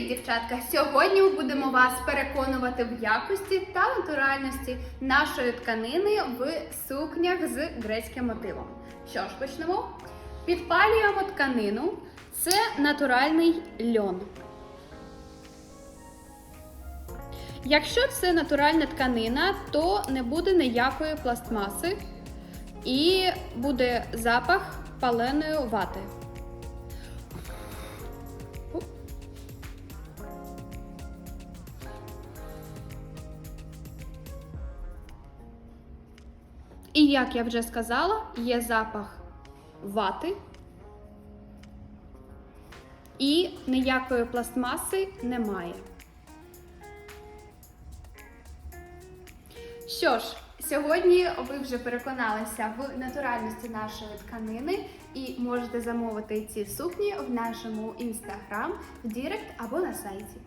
Привіт, дівчатка! Сьогодні ми будемо вас переконувати в якості та натуральності нашої тканини в сукнях з грецьким мотивом. Що ж, почнемо? Підпалюємо тканину. Це натуральний льон. Якщо це натуральна тканина, то не буде ніякої пластмаси і буде запах паленої вати. І як я вже сказала, є запах вати і ніякої пластмаси немає. Що ж, сьогодні ви вже переконалися в натуральності нашої тканини і можете замовити ці сукні в нашому інстаграм, в Дірект або на сайті.